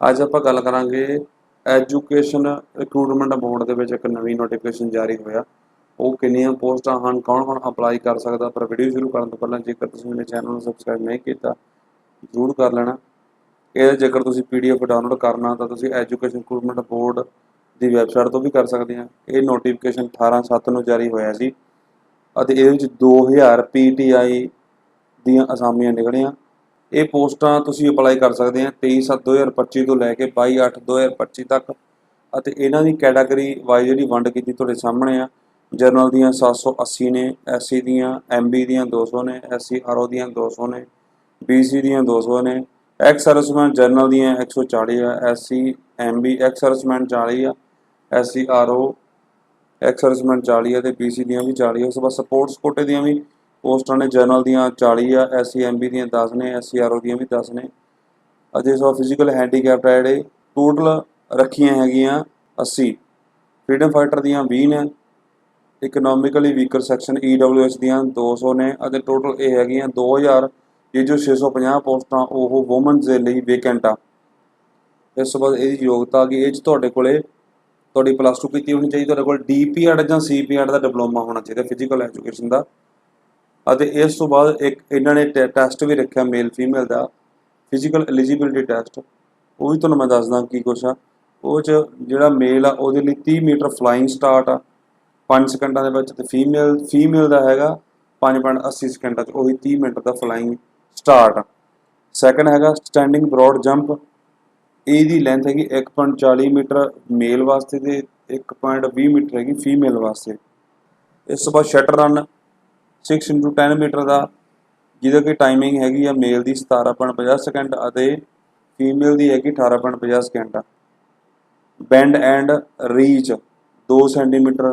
ਅੱਜ ਆਪਾਂ ਗੱਲ ਕਰਾਂਗੇ ਐਜੂਕੇਸ਼ਨ ਰਿਕਰੂਟਮੈਂਟ ਬੋਰਡ ਦੇ ਵਿੱਚ ਇੱਕ ਨਵੀਂ ਨੋਟੀਫਿਕੇਸ਼ਨ ਜਾਰੀ ਹੋਇਆ। ਉਹ ਕਿੰਨੀਆਂ ਪੋਸਟਾਂ ਹਨ, ਕੌਣ ਕੌਣ ਅਪਲਾਈ ਕਰ ਸਕਦਾ, ਪਰ ਵੀਡੀਓ ਸ਼ੁਰੂ ਕਰਨ ਤੋਂ ਪਹਿਲਾਂ ਜੇਕਰ ਤੁਸੀਂ ਮੇਰੇ ਚੈਨਲ ਨੂੰ ਸਬਸਕ੍ਰਾਈਬ ਨਹੀਂ ਕੀਤਾ, ਜ਼ਰੂਰ ਕਰ ਲੈਣਾ। ਇਹ ਜੇਕਰ ਤੁਸੀਂ ਪੀਡੀਐਫ ਡਾਊਨਲੋਡ ਕਰਨਾ, ਤਾਂ ਤੁਸੀਂ ਐਜੂਕੇਸ਼ਨ ਰਿਕਰੂਟਮੈਂਟ ਬੋਰਡ ਦੀ ਵੈਬਸਾਈਟ ਤੋਂ ਵੀ ਕਰ ਸਕਦੇ ਆ। ਇਹ ਨੋਟੀਫਿਕੇਸ਼ਨ 18/7 ਨੂੰ ਜਾਰੀ ਹੋਇਆ ਸੀ ਅਤੇ ਇਹਦੇ ਵਿੱਚ 2000 ਪੀਟੀਆਈ ਦੀਆਂ ਅਸਾਮੀਆਂ ਨਿਕਲੀਆਂ। ਇਹ ਪੋਸਟਾਂ ਤੁਸੀਂ ਅਪਲਾਈ ਕਰ ਸਕਦੇ ਆ 23/7/2025 ਤੋਂ ਲੈ ਕੇ 22/8/2025 ਤੱਕ ਅਤੇ ਇਹਨਾਂ ਦੀ ਕੈਟਾਗਰੀ ਵਾਈਜ਼ ਜਿਹੜੀ ਵੰਡ ਕੀਤੀ ਤੁਹਾਡੇ ਸਾਹਮਣੇ ਆ ਜਰਨਲ ਦੀਆਂ 780 ਨੇ, ਐਸਸੀ ਦੀਆਂ ਐਮਬੀ ਦੀਆਂ 200 ਨੇ, ਐਸਸੀ ਆਰਓ ਦੀਆਂ 200 ਨੇ ਬੀਸੀ ਦੀਆਂ 200 ਨੇ, ਐਕਸ ਸਰਵਿਸਮੈਨ ਜਰਨਲ ਦੀਆਂ 140 ਆ, ਐਸਸੀ ਐਮਬੀ ਐਕਸ ਸਰਵਿਸਮੈਨ 40 ਆ, ਐਸਸੀ ਆਰਓ, ਐਕਸ ਸਰਵਿਸਮੈਨ 40 ਆ ਤੇ ਬੀਸੀ ਦੀਆਂ ਵੀ 40 ਆ, ਉਸ ਤੋਂ ਬਾਅਦ ਸਪੋਰਟਸ ਕੋਟੇ ਦੀਆਂ ਵੀ ਪੋਸਟਾਂ ਨੇ ਜਨਰਲ ਦੀਆਂ 40 ਆ ਐਸਸੀ ਐਮਬੀ ਦੀਆਂ 10 ਨੇ ਐਸਸੀ ਆਰਓ ਦੀਆਂ ਵੀ 10 ਨੇ। ਅਤੇ ਸੋ ਫਿਜ਼ੀਕਲ ਹੈਂਡੀਕੈਪਟ ਆ ਜਿਹੜੇ ਟੋਟਲ ਰੱਖੀਆਂ ਹੈਗੀਆਂ 80 ਫਰੀडम ਫਾਈਟਰ ਦੀਆਂ 20 ਨੇ ਇਕਨੋਮਿਕਲੀ ਵੀਕਰ ਸੈਕਸ਼ਨ EWS ਦੀਆਂ 200 ਨੇ, ਅਤੇ ਟੋਟਲ ਇਹ ਹੈਗੀਆਂ 2000 ਇਹ ਜੋ 650 ਪੋਸਟਾਂ, ਉਹ ਔਮਨਸ ਦੇ ਲਈ ਵੇਕੈਂਟ ਆ। ਇਸ ਤੋਂ ਬਾਅਦ ਇਹਦੀ ਯੋਗਤਾ ਕਿ ਇਹ 'ਚ ਤੁਹਾਡੇ ਕੋਲੇ ਤੁਹਾਡੀ ਪਲੱਸ 2 ਕੀਤੀ ਹੋਣੀ ਚਾਹੀਦੀ, ਤੁਹਾਡੇ ਕੋਲ ਡੀਪੀਐਡ ਜਾਂ ਸੀਪੀਐਡ ਦਾ ਡਿਪਲੋਮਾ ਹੋਣਾ ਚਾਹੀਦਾ ਫਿਜ਼ੀਕਲ ਐਜੂਕੇਸ਼ਨ ਦਾ। ਅਤੇ ਇਸ ਤੋਂ ਬਾਅਦ ਇੱਕ ਇਹਨਾਂ ਨੇ ਟੈਸਟ ਵੀ ਰੱਖਿਆ ਮੇਲ ਫੀਮੇਲ ਦਾ ਫਿਜ਼ੀਕਲ ਐਲੀਜੀਬਿਲਿਟੀ ਟੈਸਟ ਉਹ ਵੀ ਤੁਹਾਨੂੰ ਮੈਂ ਦੱਸਦਾ ਕੀ ਕੁਛ ਆ। ਉਹ ਚ ਜਿਹੜਾ ਮੇਲ ਆ, ਉਹਦੇ ਲਈ 30 ਮੀਟਰ ਫਲਾਈਂਗ ਸਟਾਰਟ ਆ 5 ਸਕਿੰਟਾਂ ਦੇ ਵਿੱਚ, ਤੇ ਫੀਮੇਲ ਫੀਮੇਲ ਦਾ ਹੈਗਾ 5.80 ਸਕਿੰਟਾਂ ਚ, ਉਹੀ 30 ਮਿੰਟ ਦਾ ਫਲਾਈਂਗ ਸਟਾਰਟ ਸੈਕੰਡ ਹੈਗਾ ਸਟੈਂਡਿੰਗ ਬ੍ਰੌਡ ਜੰਪ ਇਹਦੀ ਲੈਂਥ ਹੈਗੀ 1.40 ਮੀਟਰ ਮੇਲ ਵਾਸਤੇ ਤੇ 1.20 ਮੀਟਰ ਹੈਗੀ ਫੀਮੇਲ ਵਾਸਤੇ। ਇਸ ਤੋਂ ਬਾਅਦ ਸ਼ਟਰ ਰਨ 6 10 ਮੀਟਰ ਦਾ, ਜਿਹਦਾ ਕਿ ਟਾਈਮਿੰਗ ਹੈਗੀ ਆ ਮੇਲ ਦੀ 17.50 ਸਕਿੰਟ ਅਤੇ ਫੀਮੇਲ ਦੀ ਹੈਗੀ 18.50 second bend and reach 2 centimetre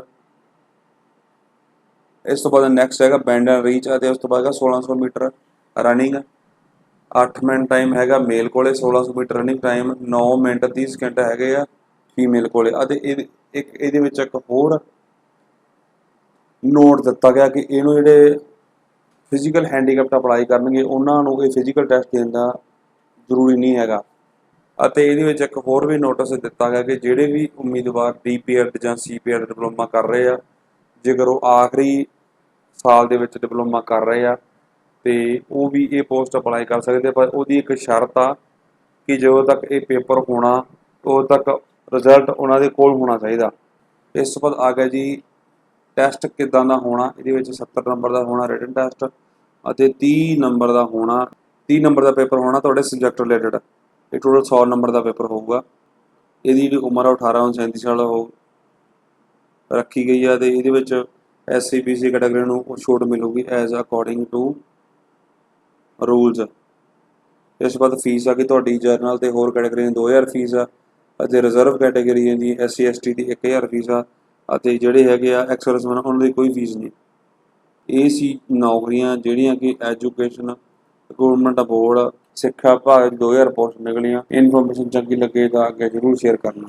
ਇਸ ਤੋਂ ਬਾਅਦ ਨੈਕਸਟ ਹੈਗਾ ਬੈਂਡ ਐਂਡ ਰੀਚ ਅਤੇ ਉਸ ਤੋਂ ਬਾਅਦ ਹੈਗਾ 1600 ਮੀਟਰ ਰਨਿੰਗ 8 ਮਿੰਟ ਟਾਈਮ ਹੈਗਾ ਮੇਲ ਕੋਲੇ 1600 metre running time 9 minute 30 second ਹੈਗੇ ਆ ਫੀਮੇਲ ਕੋਲੇ। ਅਤੇ ਇਹ ਇੱਕ, ਇਹਦੇ ਵਿੱਚ ਇੱਕ ਹੋਰ ਨੋਟ ਦਿੱਤਾ ਗਿਆ ਕਿ ਇਹਨੂੰ ਜਿਹੜੇ ਫਿਜ਼ੀਕਲ ਹੈਂਡੀਕੈਪਟ ਅਪਲਾਈ ਕਰਨਗੇ, ਉਹਨਾਂ ਨੂੰ ਇਹ ਫਿਜ਼ੀਕਲ ਟੈਸਟ ਦੇਣ ਦਾ ਜ਼ਰੂਰੀ ਨਹੀਂ ਹੈਗਾ। ਅਤੇ ਇਹਦੇ ਵਿੱਚ ਇੱਕ ਹੋਰ ਵੀ ਨੋਟਿਸ ਦਿੱਤਾ ਗਿਆ ਕਿ ਜਿਹੜੇ ਵੀ ਉਮੀਦਵਾਰ ਡੀਪੀਐਡ ਜਾਂ ਸੀਪੀਐਡ ਡਿਪਲੋਮਾ ਕਰ ਰਹੇ ਆ, ਜੇਕਰ ਉਹ ਆਖਰੀ ਸਾਲ ਦੇ ਵਿੱਚ ਡਿਪਲੋਮਾ ਕਰ ਰਹੇ ਆ, ਤੇ ਉਹ ਵੀ ਇਹ ਪੋਸਟ ਅਪਲਾਈ ਕਰ ਸਕਦੇ ਪਰ ਉਹਦੀ ਇੱਕ ਸ਼ਰਤ ਆ ਕਿ ਜਦੋਂ ਤੱਕ ਇਹ ਪੇਪਰ ਹੋਣਾ, ਉਦੋਂ ਤੱਕ ਰਿਜ਼ਲਟ ਉਹਨਾਂ ਦੇ ਕੋਲ ਹੋਣਾ ਚਾਹੀਦਾ। ਇਸ ਤੋਂ ਬਾਅਦ ਆ ਗਿਆ ਜੀ ਟੈਸਟ ਕਿਦਾਂ ਦਾ ਹੋਣਾ, ਇਹਦੇ ਵਿੱਚ 70 ਨੰਬਰ ਦਾ ਹੋਣਾ ਰਿਟਨ ਟੈਸਟ ਅਤੇ 30 ਨੰਬਰ ਦਾ ਹੋਣਾ। 30 ਨੰਬਰ ਦਾ ਪੇਪਰ ਹੋਣਾ ਤੁਹਾਡੇ ਸਬਜੈਕਟ ਰਿਲੇਟਡ ਇਹ ਟੋਟਲ 100 ਨੰਬਰ ਦਾ ਪੇਪਰ ਹੋਊਗਾ। ਇਹਦੀ ਜਿਹੜੀ ਉਮਰ ਆ ਉਹ 18 ਤੋਂ 37 ਸਾਲ ਹੋ ਰੱਖੀ ਗਈ ਆ, ਤੇ ਇਹਦੇ ਵਿੱਚ ਐਸਸੀ ਬੀਸੀ ਕੈਟਾਗਰੀ ਨੂੰ ਛੋਟ ਮਿਲੂਗੀ ਐਜ਼ ਅਕੋਰਡਿੰਗ ਟੂ ਰੂਲਸ ਇਸ ਤੋਂ ਬਾਅਦ ਫੀਸ ਆ ਕਿ ਤੁਹਾਡੀ ਜਰਨਲ ਤੇ ਹੋਰ ਕੈਟਾਗਰੀ ਦੀ 2000 ਫੀਸ ਆ, ਅਤੇ ਰਿਜ਼ਰਵ ਕੈਟਾਗਰੀ ਦੀ ਐਸਸੀ ਐਸਟੀ ਦੀ 1000 ਫੀਸ ਆ ਅਤੇ ਜਿਹੜੇ ਹੈਗੇ ਆ ਐਕਸਰਸਮੈਨ ਉਹਨਾਂ ਦੀ ਕੋਈ ਫੀਸ ਨਹੀਂ। ਇਹ ਸੀ ਨੌਕਰੀਆਂ ਜਿਹੜੀਆਂ ਕਿ ਐਜੂਕੇਸ਼ਨ, ਗਵਰਨਮੈਂਟ ਬੋਰਡ, ਸਿੱਖਿਆ ਵਿਭਾਗ 2000 ਪੋਸਟ ਨਿਕਲੀਆਂ। ਇਨਫੋਰਮੇਸ਼ਨ ਚੰਗੀ ਲੱਗੇ ਤਾਂ ਅੱਗੇ ਜ਼ਰੂਰ ਸ਼ੇਅਰ ਕਰਨਾ।